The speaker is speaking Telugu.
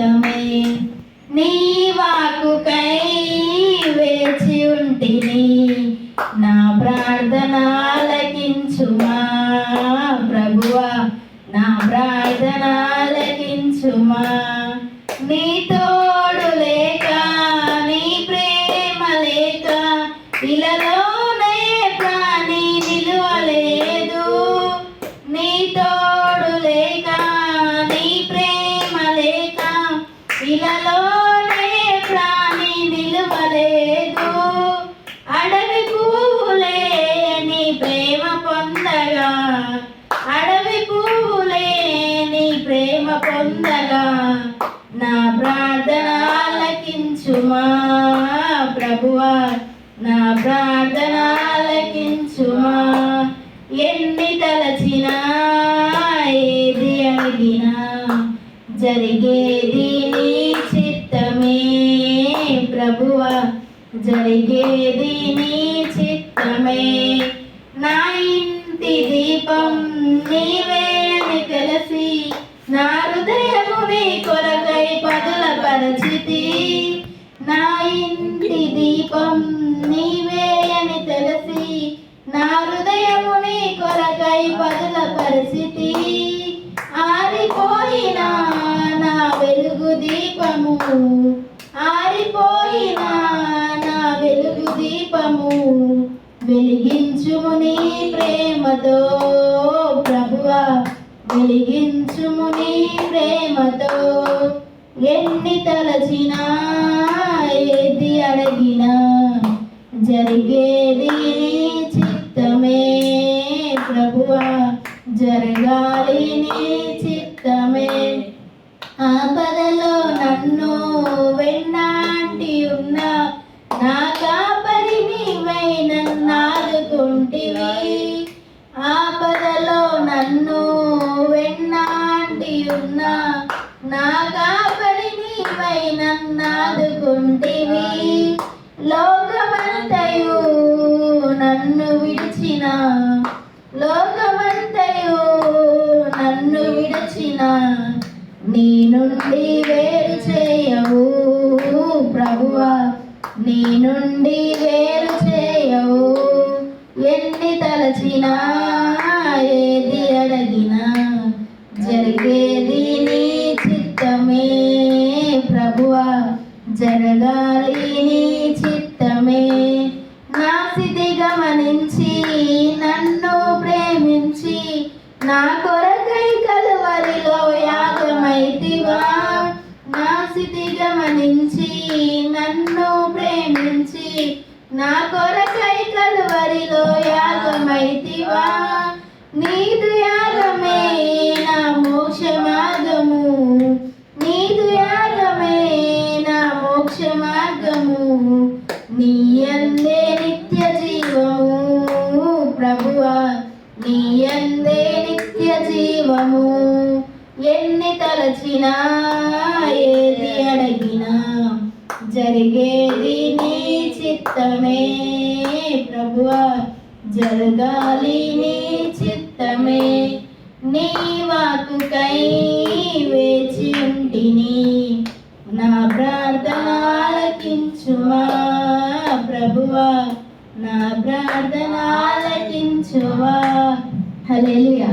చిత్తమే నీ వాకుకై వేచి ఉంటిని. నా ప్రార్థన ఆలకించుమా ప్రభువా. నా ప్రార్థన ఆలకించుమా ఇలలోనే ప్రాణి నిలువలేదు. అడవి పూలే నీ ప్రేమ పొందగా. అడవి పూలే నీ ప్రేమ పొందగా. నా ప్రార్థన ఆలకించుమా ప్రభువా. నా ప్రార్థన ఆలకించుమా ఎన్ని తలచినా ఏది అడిగినా. జరిగేది నీ చిత్తమే ప్రభువా. జరిగేది నీ చిత్తమే. నా ఇంటి దీపం నీవే అని తెలిసి నా హృదయము నీ కొరకై పదుల పరిచితి. నా ఇంటి దీపం దీపము ఆరిపోయిన నా వెలుగు దీపము వెలిగించుము నీ ప్రేమతో ప్రభువా వెలిగించుము నీ ప్రేమతో ఎన్ని తలచినా ఏది అడిగినా జరిగేది నీ చిత్తమే ప్రభువా జరగాలి నీ చిత్తమే. ఆపద నన్ను వెన్నాంటి ఉన్న నా కాపరి నీవై నన్నాదుకుంటివి ఆపదలో నన్ను వెన్నాంటి ఉన్నా నా కాపరి నీవై నన్నాదుకుంటివి లోకమంతయు నన్ను విడిచిన లోకమంతయు నన్ను విడిచిన నీ నుండి వేరు చేయవు ప్రభువా. నీ నుండి వేరు చేయవు. ఎన్ని తలచినా ఏది అడగినా జరిగేది నీ చిత్తమే ప్రభువా. జరగాలి నీ యాగమైతివా నా స్థితి గమనించి నన్ను ప్రేమించి నా కొరకై కలువరిలో యాగమైతివా నీదు యాగమే నా మోక్ష మార్గము నీదు యాగమే నా మోక్ష మార్గము నీ అందే నిత్య జీవము ప్రభువా. నీ అందే నిత్య జీవము. ఎన్ని తలచినా ఏది అడిగినా జరిగేది నీ చిత్తమే ప్రభువా జరగాలి నీ చిత్తమే. నీ వాకుకై వేచి ఉంటిని నా ప్రార్థన ఆలకించుమా ప్రభువా నా ప్రార్థన ఆలకించువా హల్లెలూయా.